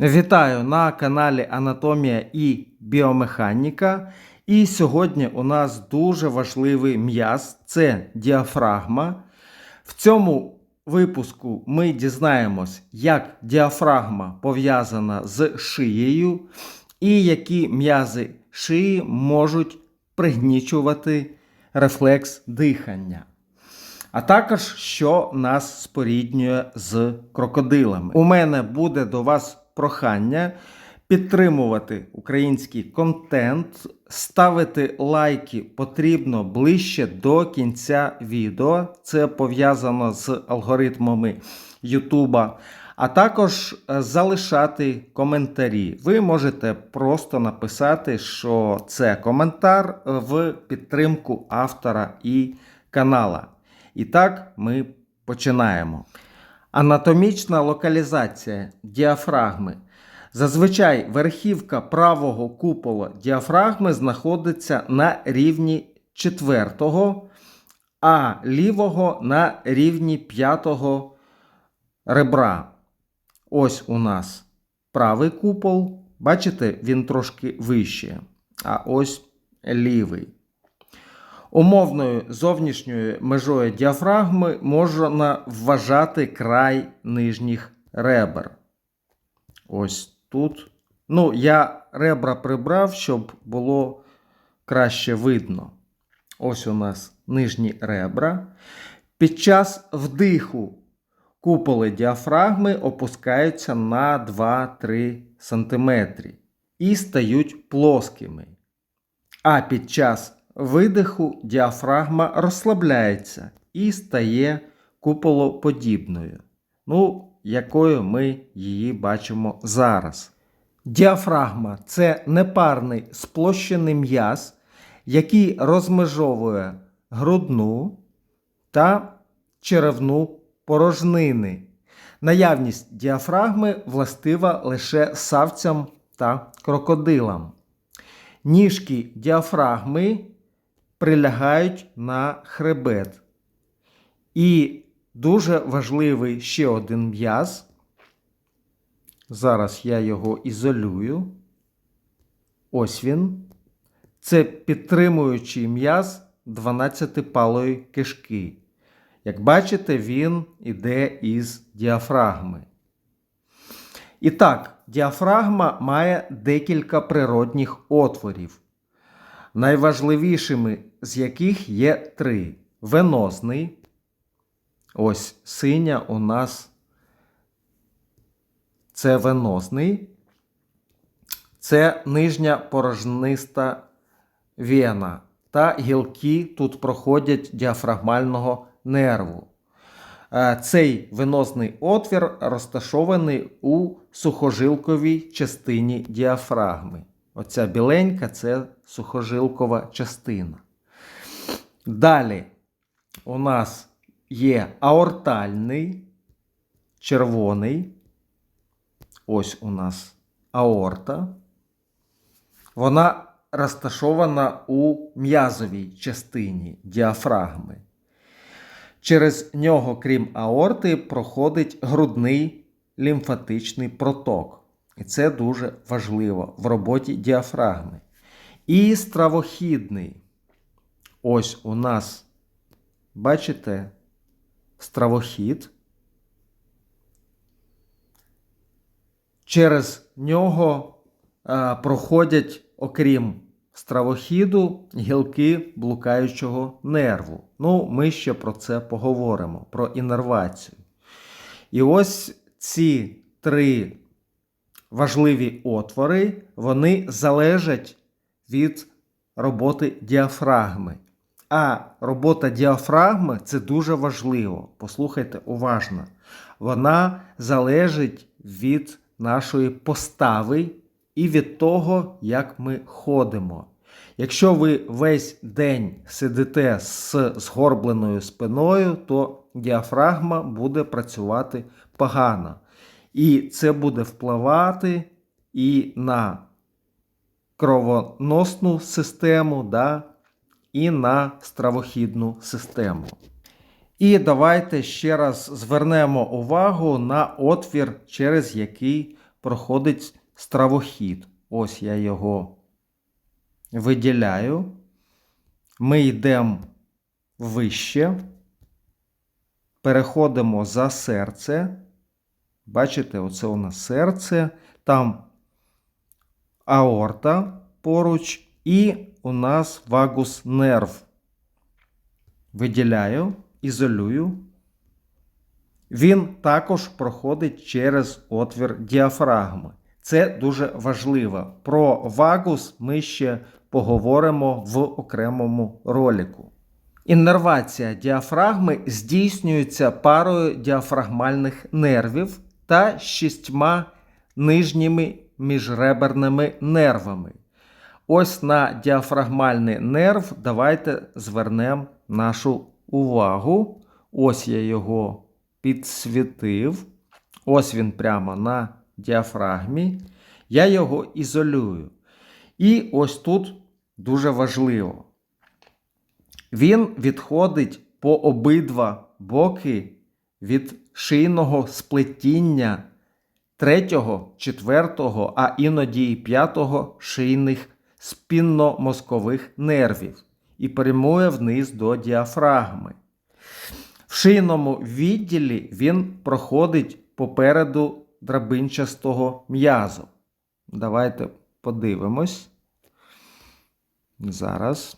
Вітаю на каналі Анатомія і Біомеханіка. І сьогодні у нас дуже важливий м'яз це діафрагма. В цьому випуску ми дізнаємось, як діафрагма пов'язана з шиєю, і які м'язи шиї можуть пригнічувати рефлекс дихання. А також що нас споріднює з крокодилами. У мене буде до вас прохання підтримувати український контент, ставити лайки потрібно ближче до кінця відео. Це пов'язано з алгоритмами Ютуба. А також е, залишати коментарі. Ви можете просто написати, що це коментар в підтримку автора і канала. І так ми починаємо. Анатомічна локалізація діафрагми. Зазвичай верхівка правого купола діафрагми знаходиться на рівні четвертого, а лівого на рівні п'ятого ребра. Ось у нас правий купол. Бачите, він трошки вище. А ось лівий. Умовною зовнішньою межою діафрагми можна вважати край нижніх ребер. Ось тут. Ну, я ребра прибрав, щоб було краще видно. Ось у нас нижні ребра. Під час вдиху куполи діафрагми опускаються на 2-3 см і стають плоскими. А під час видиху діафрагма розслабляється і стає куполоподібною, ну, якою ми її бачимо зараз. Діафрагма це непарний сплощений м'яз, який розмежовує грудну та черевну порожнини. Наявність діафрагми властива лише савцям та крокодилам. Ніжки діафрагми прилягають на хребет. І дуже важливий ще один м'яз. Зараз я його ізолюю. Ось він. Це підтримуючий м'яз 12-палої кишки. Як бачите, він іде із діафрагми. І так, діафрагма має декілька природних отворів, найважливішими з яких є три: венозний. Ось синя у нас це венозний, це нижня порожниста вена та гілки тут проходять діафрагмального нерву. Е, Цей венозний отвір розташований у сухожилковій частині діафрагми. Оця біленька це сухожилкова частина. Далі у нас є аортальний, червоний. Ось у нас аорта. Вона розташована у м'язовій частині діафрагми. Через нього, крім аорти, проходить грудний лімфатичний проток. І це дуже важливо в роботі діафрагми. І стравохідний. Ось у нас, бачите, стравохід. Через нього а, проходять, окрім стравохіду, гілки блукаючого нерву. Ну, ми ще про це поговоримо, про іннервацію. І ось ці три важливі отвори, вони залежать від роботи діафрагми. А робота діафрагми це дуже важливо. Послухайте уважно. Вона залежить від нашої постави і від того, як ми ходимо. Якщо ви весь день сидите з згорбленою спиною, то діафрагма буде працювати погано. І це буде впливати і на кровоносну систему, да, і на стравохідну систему. І давайте ще раз звернемо увагу на отвір, через який проходить стравохід. Ось я його виділяю. Ми йдемо вище, переходимо за серце. Бачите, оце у нас серце, там аорта поруч, і у нас вагус нерв. Виділяю, ізолюю. Він також проходить через отвір діафрагми. Це дуже важливо. Про вагус ми ще поговоримо в окремому ролику. Іннервація діафрагми здійснюється парою діафрагмальних нервів та шістьма нижніми міжреберними нервами. Ось на діафрагмальний нерв давайте звернемо нашу увагу. Ось я його підсвітив. Ось він прямо на діафрагмі. Я його ізолюю. І ось тут дуже важливо. Він відходить по обидва боки від шийного сплетіння третього, четвертого, а іноді і п'ятого шийних спінномозкових нервів і прямує вниз до діафрагми. В шийному відділі він проходить попереду драбинчастого м'язу. Давайте подивимось. Зараз.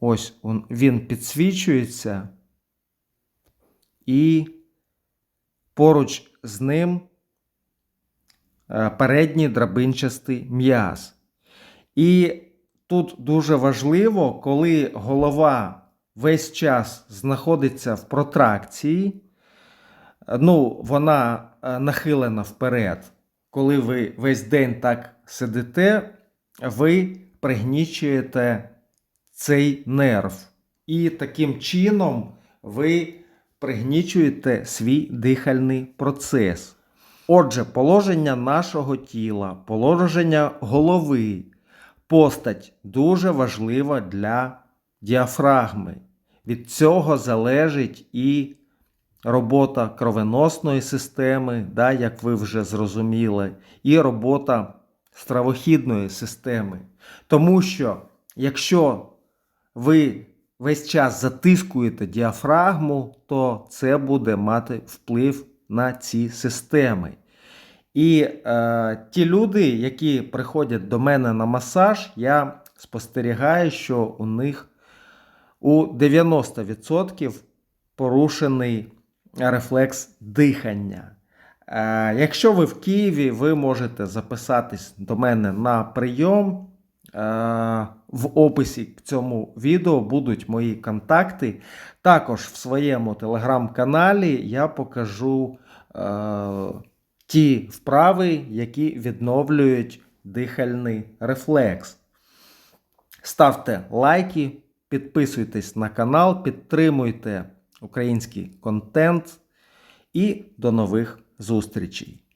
Ось він підсвічується, і поруч з ним передній драбинчастий м'яз. І тут дуже важливо, коли голова весь час знаходиться в протракції, ну, вона е, нахилена вперед. Коли ви весь день так сидите, ви пригнічуєте цей нерв. І таким чином ви пригнічуєте свій дихальний процес. Отже, положення нашого тіла, положення голови, постать дуже важлива для діафрагми. Від цього залежить і робота кровеносної системи, да, як ви вже зрозуміли, і робота стравохідної системи. Тому що, якщо ви весь час затискуєте діафрагму, то це буде мати вплив на ці системи. І е, ті люди, які приходять до мене на масаж, я спостерігаю, що у них у 90% порушений рефлекс дихання. Е, якщо ви в Києві, ви можете записатись до мене на прийом. Е, в описі к цьому відео будуть мої контакти. Також в своєму телеграм-каналі я покажу ті вправи, які відновлюють дихальний рефлекс. Ставте лайки, підписуйтесь на канал, підтримуйте український контент і до нових зустрічей!